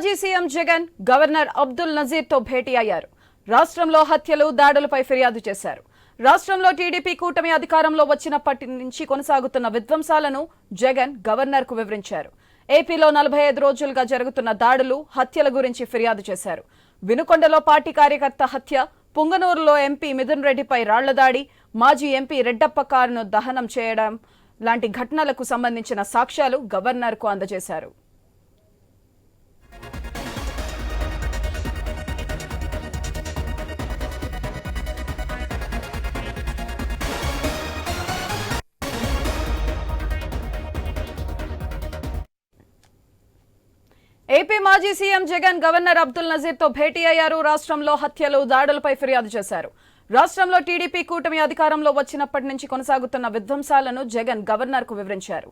మాజీ CM Jagan governor Abdul నజీర్తో భేటీ అయ్యారు. రాష్ట్రంలో హత్యలు దాడులపై ఫిర్యాదు చేశారు. రాష్ట్రంలో టీడీపీ కూటమి అధికారంలో వచ్చినప్పటి నుంచి కొనసాగుతున్న విధ్వంసాలను జగన్ గవర్నర్కు వివరించారు. ఏపీలో నలభై ఐదు రోజులుగా జరుగుతున్న దాడులు హత్యల గురించి ఫిర్యాదు చేశారు. వినుకొండలో పార్టీ కార్యకర్త హత్య పుంగనూరులో ఎంపీ మిథున్ రెడ్డిపై రాళ్ళ దాడి మాజీ ఎంపీ రెడ్డప్ప కారును దహనం చేయడం లాంటి ఘటనలకు సంబంధించిన సాక్ష్యాలు గవర్నర్కు అందజేశారు. ఏపీ మాజీ సీఎం జగన్ గవర్నర్ అబ్దుల్ నజీర్తో భేటీ అయ్యారు. రాష్ట్రంలో హత్యలు దాడులపై ఫిర్యాదు చేశారు. రాష్ట్రంలో టీడీపీ కూటమి అధికారంలో వచ్చినప్పటి నుంచి కొనసాగుతున్న విధ్వంసాలను జగన్ గవర్నర్కు వివరించారు.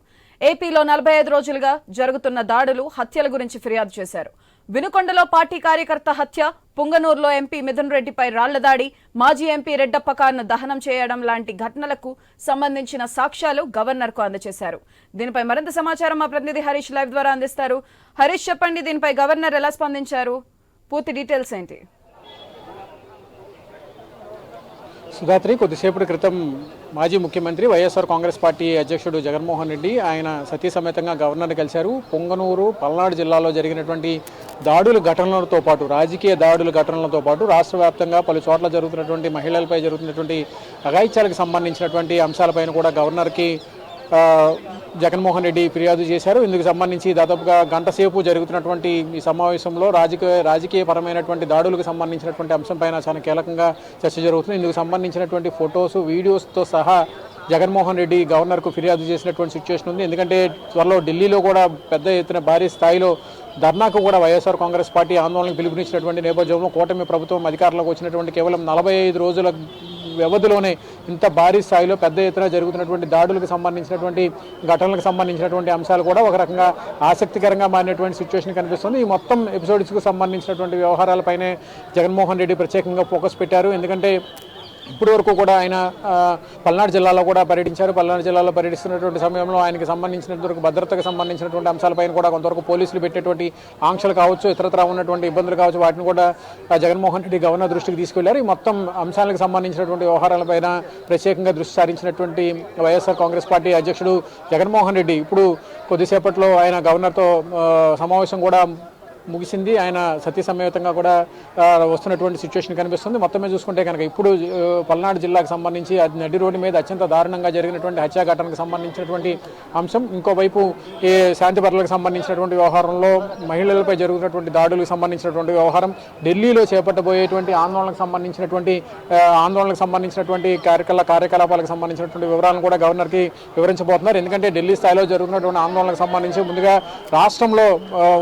ఏపీలో నలభై ఐదు రోజులుగా జరుగుతున్న దాడులు హత్యల గురించి ఫిర్యాదు చేశారు. వినుకొండలో పార్టీ కార్యకర్త హత్య పుంగనూరులో ఎంపీ మిథున్ రెడ్డిపై రాళ్ళ దాడి మాజీ ఎంపీ రెడ్డప్ప కారును దహనం చేయడం లాంటి ఘటనలకు సంబంధించిన సాక్ష్యాలు గవర్నర్కు అందజేశారు. దీనిపై మరింత సమాచారం మా ప్రతినిధి హరీష్ లైవ్ ద్వారా అందిస్తారు. హరీష్ చెప్పండి దీనిపై గవర్నర్ ఎలా స్పందించారు? పూర్తి డీటెయిల్స్ ఏంటి? సుధాత్రి కొద్దిసేపటి క్రితం మాజీ ముఖ్యమంత్రి వైఎస్ఆర్ కాంగ్రెస్ పార్టీ అధ్యక్షుడు జగన్మోహన్ రెడ్డి ఆయన సతీ సమేతంగా గవర్నర్ని కలిశారు. పొంగనూరు పల్నాడు జిల్లాలో జరిగినటువంటి దాడులు ఘటనలతో పాటు రాజకీయ దాడుల ఘటనలతో పాటు రాష్ట్ర వ్యాప్తంగా పలు చోట్ల జరుగుతున్నటువంటి మహిళలపై జరుగుతున్నటువంటి అఘాయిత్యాలకు సంబంధించినటువంటి అంశాలపైన కూడా గవర్నర్కి జగన్మోహన్ రెడ్డి ఫిర్యాదు చేశారు. ఇందుకు సంబంధించి దాదాపుగా గంట సేపు జరుగుతున్నటువంటి ఈ సమావేశంలో రాజకీయ రాజకీయపరమైనటువంటి దాడులకు సంబంధించినటువంటి అంశంపైన చాలా కీలకంగా చర్చ జరుగుతుంది. ఇందుకు సంబంధించినటువంటి ఫొటోస్ వీడియోస్తో సహా జగన్మోహన్ రెడ్డి గవర్నర్కు ఫిర్యాదు చేసినటువంటి సిచ్యువేషన్ ఉంది. ఎందుకంటే త్వరలో ఢిల్లీలో కూడా పెద్ద ఎత్తున భారీ స్థాయిలో ధర్నాకు కూడా వైఎస్ఆర్ కాంగ్రెస్ పార్టీ ఆందోళనకు పిలుపునిచ్చినటువంటి నేపథ్యంలో కూటమి ప్రభుత్వం అధికారంలోకి వచ్చినటువంటి కేవలం నలభై ఐదు రోజుల వ్యవధిలోనే ఇంత భారీ స్థాయిలో పెద్ద ఎత్తున జరుగుతున్నటువంటి దాడులకు సంబంధించినటువంటి ఘటనలకు సంబంధించినటువంటి అంశాలు కూడా ఒక రకంగా ఆసక్తికరంగా మారినటువంటి సిచ్యువేషన్ కనిపిస్తుంది. ఈ మొత్తం ఎపిసోడ్స్కు సంబంధించినటువంటి వ్యవహారాలపైనే జగన్మోహన్ రెడ్డి ప్రత్యేకంగా ఫోకస్ పెట్టారు. ఎందుకంటే ఇప్పటి వరకు కూడా ఆయన పల్నాడు జిల్లాలో కూడా పర్యటించారు. పల్నాడు జిల్లాలో పర్యటిస్తున్నటువంటి సమయంలో ఆయనకి సంబంధించినటువంటి భద్రతకు సంబంధించినటువంటి అంశాలపైన కూడా కొంతవరకు పోలీసులు పెట్టేటువంటి ఆంక్షలు కావచ్చు ఇతరత్ర ఉన్నటువంటి ఇబ్బందులు కావచ్చు వాటిని కూడా జగన్మోహన్ రెడ్డి గవర్నర్ దృష్టికి తీసుకెళ్ళారు ఈ మొత్తం అంశాలకు సంబంధించినటువంటి వ్యవహారాలపైన ప్రత్యేకంగా దృష్టి సారించినటువంటి వైఎస్ఆర్ కాంగ్రెస్ పార్టీ అధ్యక్షుడు జగన్మోహన్ రెడ్డి. ఇప్పుడు కొద్దిసేపట్లో ఆయన గవర్నర్తో సమావేశం కూడా ముగిసింది. ఆయన సతీ సమేతంగా కూడా వస్తున్నటువంటి సిచ్యువేషన్ కనిపిస్తుంది. మొత్తం మీద చూసుకుంటే కనుక ఇప్పుడు పల్నాడు జిల్లాకు సంబంధించి అది నడి రోడ్డు మీద అత్యంత దారుణంగా జరిగినటువంటి హత్యా ఘటనకు సంబంధించినటువంటి అంశం. ఇంకోవైపు ఈ శాంతి భద్రతలకు సంబంధించినటువంటి వ్యవహారంలో మహిళలపై జరుగుతున్నటువంటి దాడులకు సంబంధించినటువంటి వ్యవహారం ఢిల్లీలో చేపట్టబోయేటువంటి ఆందోళనకు సంబంధించినటువంటి ఆందోళనకు సంబంధించినటువంటి కార్యకలా కార్యకలాపాలకు సంబంధించినటువంటి వివరాలను కూడా గవర్నర్కి వివరించబోతున్నారు. ఎందుకంటే ఢిల్లీ స్థాయిలో జరుగుతున్నటువంటి ఆందోళనకు సంబంధించి ముందుగా రాష్ట్రంలో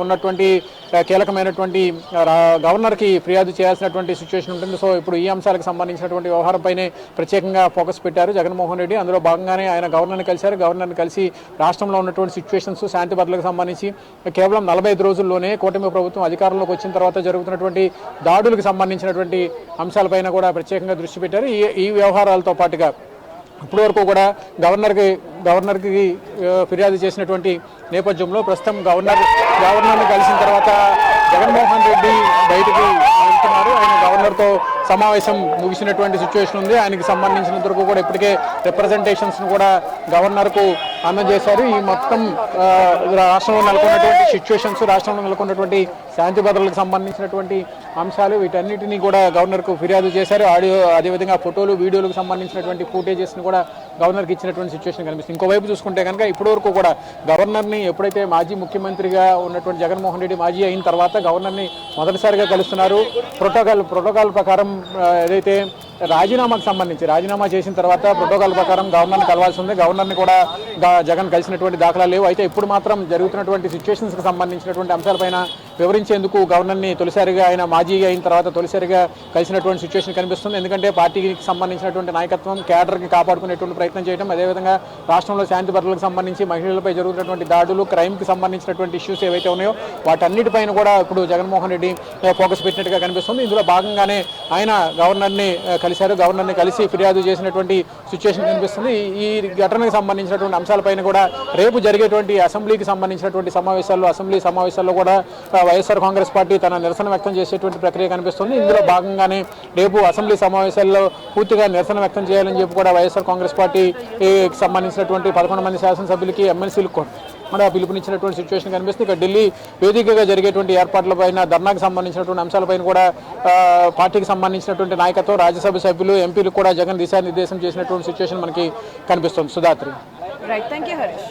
ఉన్నటువంటి కీలకమైనటువంటి రా- గవర్నర్కి ఫిర్యాదు చేయాల్సినటువంటి సిచ్యువేషన్ ఉంటుంది. సో ఇప్పుడు ఈ అంశాలకు సంబంధించినటువంటి వ్యవహారంపైనే ప్రత్యేకంగా ఫోకస్ పెట్టారు జగన్మోహన్ రెడ్డి. అందులో భాగంగానే ఆయన గవర్నర్ని కలిశారు. గవర్నర్ని కలిసి రాష్ట్రంలో ఉన్నటువంటి సిచ్యువేషన్స్ శాంతి భద్రతలకు సంబంధించి కేవలం నలభై ఐదు రోజుల్లోనే కూటమి ప్రభుత్వం అధికారంలోకి వచ్చిన తర్వాత జరుగుతున్నటువంటి దాడులకు సంబంధించినటువంటి అంశాలపైన కూడా ప్రత్యేకంగా దృష్టి పెట్టారు. ఈ ఈ వ్యవహారాలతో పాటుగా ఇప్పటి వరకు కూడా గవర్నర్కి గవర్నర్కి ఫిర్యాదు చేసినటువంటి నేపథ్యంలో ప్రస్తుతం గవర్నర్ గవర్నర్ని కలిసిన తర్వాత జగన్మోహన్ రెడ్డి బయటికి వెళ్తున్నారు. ఆయన గవర్నర్తో సమావేశం ముగిసినటువంటి సిచ్యువేషన్ ఉంది. ఆయనకి సంబంధించినంత వరకు కూడా ఇప్పటికే రిప్రజెంటేషన్స్ను కూడా గవర్నర్కు అందజేశారు. ఈ మొత్తం రాష్ట్రంలో నెలకొన్నటువంటి సిచ్యువేషన్స్ రాష్ట్రంలో నెలకొన్నటువంటి శాంతి భద్రతలకు సంబంధించినటువంటి అంశాలు వీటన్నిటిని కూడా గవర్నర్కు ఫిర్యాదు చేశారు. ఆడియో అదేవిధంగా ఫోటోలు వీడియోలకు సంబంధించినటువంటి ఫుటేజెస్ని కూడా గవర్నర్కి ఇచ్చినటువంటి సిచ్యువేషన్ కనిపిస్తుంది. ఇంకోవైపు చూసుకుంటే కనుక ఇప్పటివరకు కూడా గవర్నర్ని ఎప్పుడైతే మాజీ ముఖ్యమంత్రిగా ఉన్నటువంటి జగన్మోహన్ రెడ్డి మాజీ అయిన తర్వాత గవర్నర్ని మొదటిసారిగా కలుస్తున్నారు. ప్రోటోకాల్ ప్రోటోకాల్ ప్రకారం ఏదైతే రాజీనామాకు సంబంధించి రాజీనామా చేసిన తర్వాత ప్రోటోకాల్ ప్రకారం గవర్నర్ని కలవాల్సి ఉంది. గవర్నర్ని కూడా జగన్ కలిసినటువంటి దాఖలాలు లేవు. అయితే ఇప్పుడు మాత్రం జరుగుతున్నటువంటి సిచ్యువేషన్స్కి సంబంధించినటువంటి అంశాలపైన వివరించేందుకు గవర్నర్ని తొలిసారిగా ఆయన మాజీ అయిన తర్వాత తొలిసారిగా కలిసినటువంటి సిచ్యువేషన్ కనిపిస్తుంది. ఎందుకంటే పార్టీకి సంబంధించినటువంటి నాయకత్వం క్యాడర్కి కాపాడుకునేటువంటి ప్రయత్నం చేయడం అదేవిధంగా రాష్ట్రంలో శాంతి భద్రతలకు సంబంధించి మహిళలపై జరుగుతున్నటువంటి దాడులు క్రైమ్కి సంబంధించినటువంటి ఇష్యూస్ ఏవైతే ఉన్నాయో వాటన్నిటిపైన కూడా ఇప్పుడు జగన్మోహన్ రెడ్డి ఫోకస్ పెట్టినట్టుగా కనిపిస్తుంది. ఇందులో భాగంగానే ఆయన గవర్నర్ని కలిశారు. గవర్నర్ని కలిసి ఫిర్యాదు చేసినటువంటి సిచ్యువేషన్ కనిపిస్తుంది. ఈ- ఘటనకు సంబంధించినటువంటి అంశాలపైన కూడా రేపు జరిగేటువంటి అసెంబ్లీకి సంబంధించినటువంటి సమావేశాల్లో అసెంబ్లీ సమావేశాల్లో కూడా వైఎస్ఆర్ కాంగ్రెస్ పార్టీ తన నిరసన వ్యక్తం చేసేటువంటి ప్రక్రియ కనిపిస్తుంది. ఇందులో భాగంగానే రేపు అసెంబ్లీ సమావేశాల్లో పూర్తిగా నిరసన వ్యక్తం చేయాలని చెప్పి కూడా వైఎస్ఆర్ కాంగ్రెస్ పార్టీకి సంబంధించినటువంటి పదకొండు మంది శాసనసభ్యులకి ఎమ్మెల్సీలకు కూడా పిలుపునిచ్చినటువంటి సిచ్యువేషన్ కనిపిస్తుంది. ఇక ఢిల్లీ వేదికగా జరిగేటువంటి ఏర్పాట్లపైన ధర్నాకు సంబంధించినటువంటి అంశాలపైన కూడా పార్టీకి సంబంధించినటువంటి నాయకత్వం రాజ్యసభ సభ్యులు ఎంపీలు కూడా జగన్ దిశానిర్దేశం చేసినటువంటి సిచ్యువేషన్ మనకి కనిపిస్తుంది. Sudhatri right thank you Harish